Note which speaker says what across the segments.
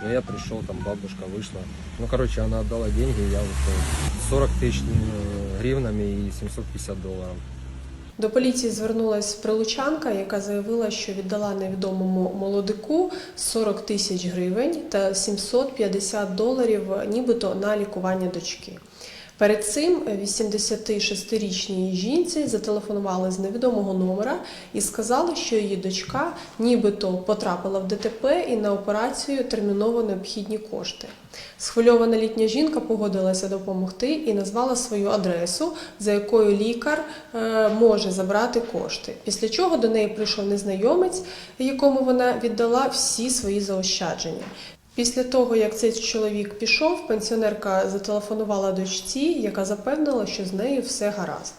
Speaker 1: Ну, я пришел, там бабушка вышла. Ну, короче, она отдала деньги, я вот 40 тысяч э, гривнами и 750 долларов.
Speaker 2: До поліції звернулась прилучанка, яка заявила, що віддала невідомому молодику 40 тисяч гривень та 750 доларів, нібито на лікування дочки. Перед цим 86-річній жінці зателефонували з невідомого номера і сказали, що її дочка нібито потрапила в ДТП і на операцію терміново необхідні кошти. Схвильована літня жінка погодилася допомогти і назвала свою адресу, за якою лікар е, може забрати кошти. Після чого до неї прийшов незнайомець, якому вона віддала всі свої заощадження. Після того, як цей чоловік пішов, пенсіонерка зателефонувала дочці, яка запевнила, що з нею все гаразд.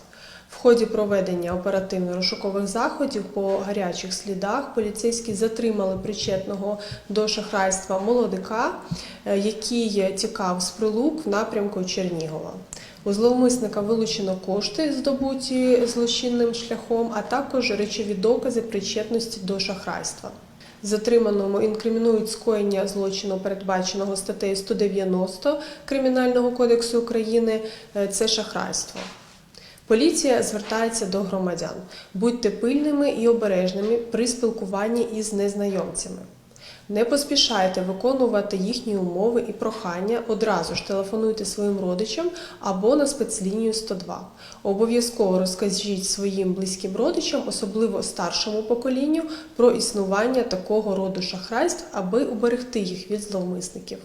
Speaker 2: В ході проведення оперативно-розшукових заходів по гарячих слідах поліцейські затримали причетного до шахрайства молодика, е, який тікав з прилук в напрямку Чернігова. У зловмисника вилучено кошти, здобуті злочинним шляхом, а також речові докази причетності до шахрайства. Затриманому інкримінують скоєння злочину, передбаченого статтею 190 Кримінального кодексу України. Е, Це шахрайство. Поліція звертається до громадян. Будьте пильними і обережними при спілкуванні із незнайомцями. Не поспішайте виконувати їхні умови і прохання. Одразу ж телефонуйте своїм родичам або на спецлінію 102. Обов'язково розкажіть своїм близьким родичам, особливо старшому поколінню, про існування такого роду шахрайств, аби уберегти їх від зловмисників.